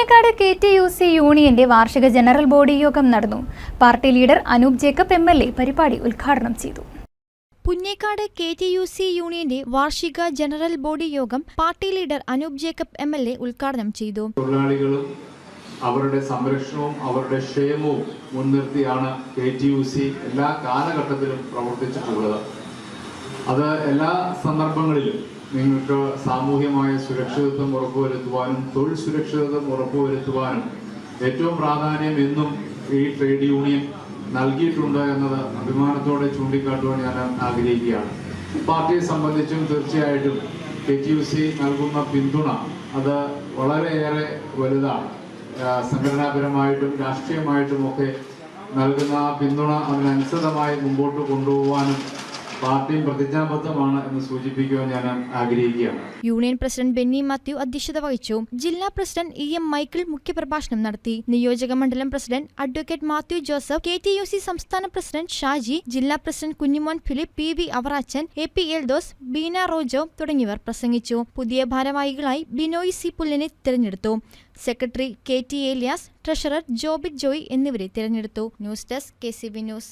Punnekkad K T U C യൂണിയന്റെ വാർഷിക general body യോഗം നടന്നു. Party leader Anoop Jacob M L A പരിപാടി ഉദ്ഘാടനം ചെയ്തു. Punnekkad K T U C യൂണിയന്റെ വാർഷിക ജനറൽ ബോഡി യോഗം party leader Anoop Jacob M L A ഉദ്ഘാടനം ചെയ്തു. തൊഴിലാളികളും അവരുടെ സംരക്ഷണവും അവരുടെ ക്ഷേമവും മുൻനിർത്തിയാണ് കെ ടി യു സി എല്ലാ കാലഘട്ടത്തിലും പ്രവർത്തിച്ചിട്ടുള്ളത്. അത് എല്ലാ സന്ദർഭങ്ങളിലും നിങ്ങൾക്ക് സാമൂഹ്യമായ സുരക്ഷിതത്വം ഉറപ്പുവരുത്തുവാനും തൊഴിൽ സുരക്ഷിതത്വം ഉറപ്പുവരുത്തുവാനും ഏറ്റവും പ്രാധാന്യം എന്നും ഈ ട്രേഡ് യൂണിയൻ നൽകിയിട്ടുണ്ട് എന്നത് അഭിമാനത്തോടെ ചൂണ്ടിക്കാട്ടുവാൻ ഞാൻ ആഗ്രഹിക്കുകയാണ്. പാർട്ടിയെ സംബന്ധിച്ചും തീർച്ചയായിട്ടും കെ ടി യു സി നൽകുന്ന പിന്തുണ അത് വളരെയേറെ വലുതാണ്. സംഘടനാപരമായിട്ടും രാഷ്ട്രീയമായിട്ടും ഒക്കെ നൽകുന്ന പിന്തുണ അതിനനുസൃതമായി മുമ്പോട്ട് കൊണ്ടുപോകാനും ഞാൻ യൂണിയൻ പ്രസിഡന്റ് ബെന്നി മാത്യു അധ്യക്ഷത വഹിച്ചു. ജില്ലാ പ്രസിഡന്റ് ഇ എം മൈക്കിൾ മുഖ്യപ്രഭാഷണം നടത്തി. നിയോജക മണ്ഡലം president advocate Mathew Joseph K T U C സംസ്ഥാന പ്രസിഡന്റ് ഷാജി ജില്ലാ president Kunjimon Philip P V Avarachan A P Eldhose Beena Rojo തുടങ്ങിയവർ പ്രസംഗിച്ചു. പുതിയ ഭാരവാഹികളായി ബിനോയ് സി പുല്ലിനെ തിരഞ്ഞെടുത്തു. Secretary K T Elias treasurer Jobit Joy എന്നിവരെ തിരഞ്ഞെടുത്തു. News desk K C B news.